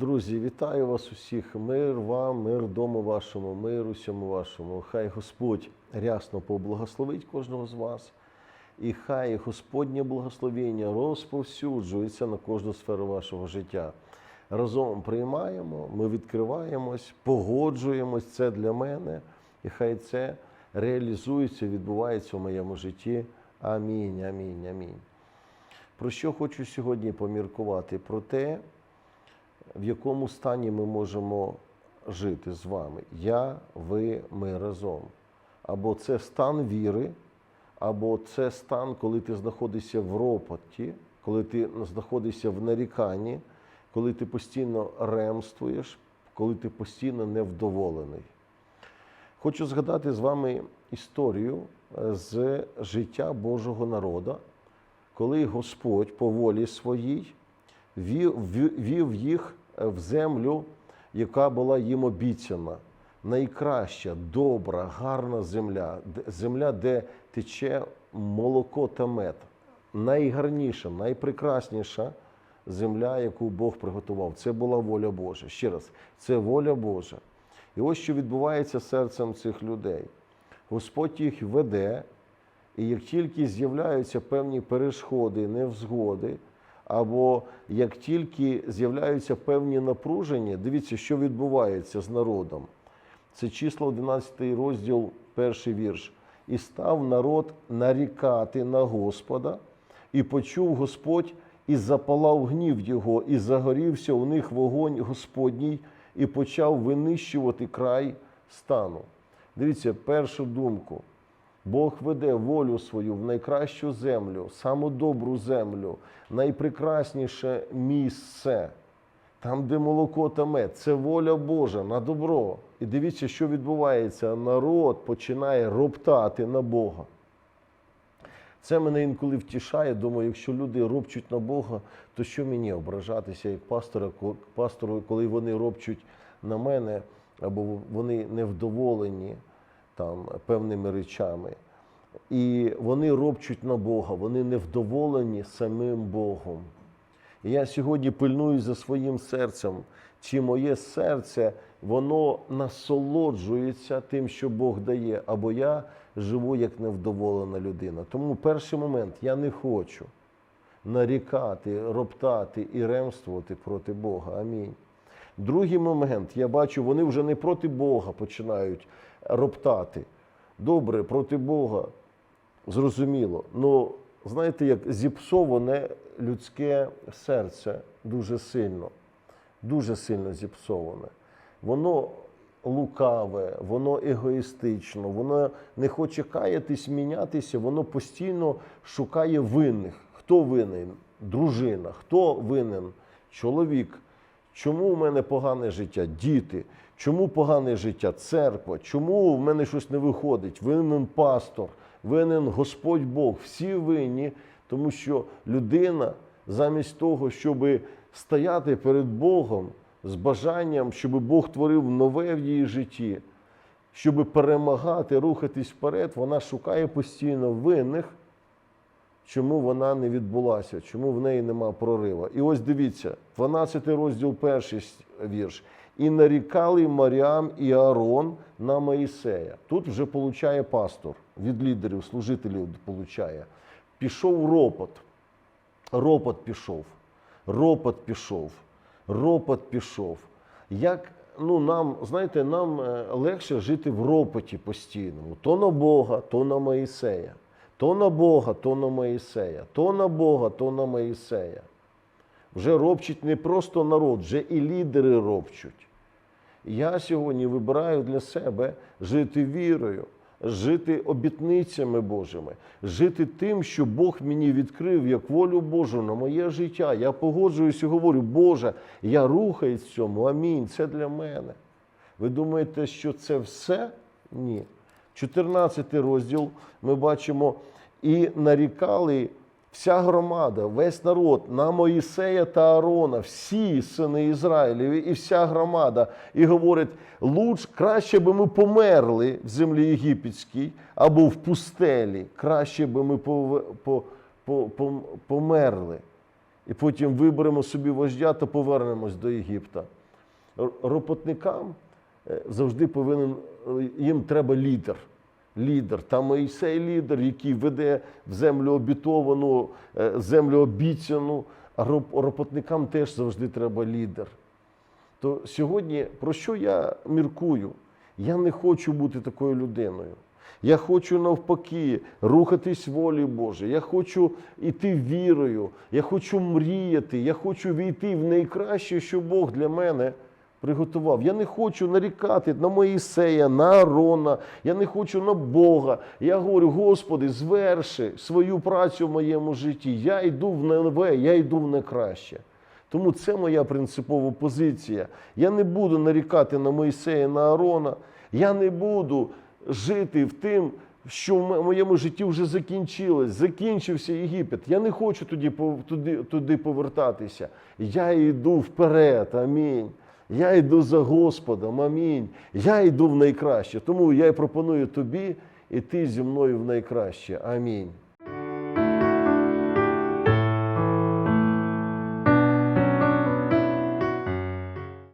Друзі, вітаю вас усіх. Мир вам, мир дому вашому, мир усьому вашому. Хай Господь рясно поблагословить кожного з вас, і хай Господнє благословення розповсюджується на кожну сферу вашого життя. Разом приймаємо, ми відкриваємось, погоджуємось. Це для мене, і хай це реалізується, відбувається в моєму житті. Амінь, амінь, амінь. Про що хочу сьогодні поміркувати? Про те, в якому стані ми можемо жити з вами. Я, ви, ми разом. Або це стан віри, або це стан, коли ти знаходишся в ропоті, коли ти знаходишся в наріканні, коли ти постійно ремствуєш, коли ти постійно невдоволений. Хочу згадати з вами історію е, з життя Божого народу, коли Господь по волі своїй вів, їх в землю, яка була їм обіцяна. Найкраща, добра, гарна земля, земля, де тече молоко та мед. Найгарніша, найпрекрасніша земля, яку Бог приготував. Це була воля Божа. Ще раз, це воля Божа. І ось що відбувається серцем цих людей. Господь їх веде, і як тільки з'являються певні перешкоди, невзгоди, або як тільки з'являються певні напруження, дивіться, що відбувається з народом. Це число 11 розділ, перший вірш. І став народ нарікати на Господа, і почув Господь, і запалав гнів його, і загорівся у них вогонь Господній, і почав винищувати край стану. Дивіться, першу думку. Бог веде волю свою в найкращу землю, саму добру землю, найпрекрасніше місце, там, де молоко та мед. Це воля Божа на добро. І дивіться, що відбувається. Народ починає роптати на Бога. Це мене інколи втішає. Думаю, якщо люди ропчуть на Бога, то що мені ображатися як пастора, пастору, коли вони ропчуть на мене, або вони невдоволені там певними речами. І вони ропчуть на Бога, вони невдоволені самим Богом. І я сьогодні пильную за своїм серцем, чи моє серце воно насолоджується тим, що Бог дає, або я живу як невдоволена людина. Тому перший момент я не хочу нарікати, роптати і ремствувати проти Бога. Амінь. Другий момент, я бачу, вони вже не проти Бога починають роптати. Добре, проти Бога, зрозуміло. Ну, знаєте, як зіпсоване людське серце дуже сильно, дуже сильно зіпсоване. Воно лукаве, воно егоїстично, воно не хоче каятись, мінятися, воно постійно шукає винних. Хто винен? Дружина. Хто винен? Чоловік. Чому в мене погане життя? Діти. Чому погане життя? Церква. Чому в мене щось не виходить? Винен пастор, винен Господь Бог. Всі винні, тому що людина замість того, щоб стояти перед Богом з бажанням, щоб Бог творив нове в її житті, щоб перемагати, рухатись вперед, вона шукає постійно винних чому вона не відбулася, чому в неї нема прорива. І ось дивіться, 12 розділ, перший вірш. І нарікали Маріам і Аарон на Моїсея. Тут вже получає пастор від лідерів, служителів получає. Пішов ропот. Ропот пішов, ропот пішов, ропот пішов. Як ну, нам, знаєте, нам е, легше жити в ропоті постійному. То на Бога, то на Моїсея. То на Бога, то на Моїсея, то на Бога, то на Моїсея. Вже ропчуть не просто народ, вже і лідери ропчуть. Я сьогодні вибираю для себе жити вірою, жити обітницями Божими, жити тим, що Бог мені відкрив як волю Божу на моє життя. Я погоджуюсь і говорю, Боже, я рухаюсь в цьому. Амінь. Це для мене. Ви думаєте, що це все? Ні. 14 розділ ми бачимо, і нарікали вся громада, весь народ на Моїсея та Аарона, всі сини Ізраїлеві і вся громада. І говорить: луч краще би ми померли в землі єгипетській або в пустелі, краще би ми по, по, по, померли. і потім виберемо собі вождя та повернемось до Єгипта. Ропотникам е, завжди повинен е, їм треба лідер. Лідер. Там Моїсей лідер, який веде в землю обітовану, е, землю обіцяну. А роп- ропотникам теж завжди треба лідер. То сьогодні про що я міркую? Я не хочу бути такою людиною. Я хочу навпаки рухатись волі Божій. Я хочу йти вірою, я хочу мріяти, я хочу війти в найкраще, що Бог для мене приготував. Я не хочу нарікати на Моїсея, на Арона, я не хочу на Бога. Я говорю, Господи, зверши свою працю в моєму житті. Я йду в нове, я йду в найкраще. Тому це моя принципова позиція. Я не буду нарікати на Моїсея, на Арона. Я не буду жити в тим, що в моєму житті вже закінчилось, закінчився Єгипет. Я не хочу туди, туди, туди повертатися. Я йду вперед. Амінь. Я йду за Господом. Амінь. Я йду в найкраще. Тому я й пропоную тобі іти зі мною в найкраще. Амінь.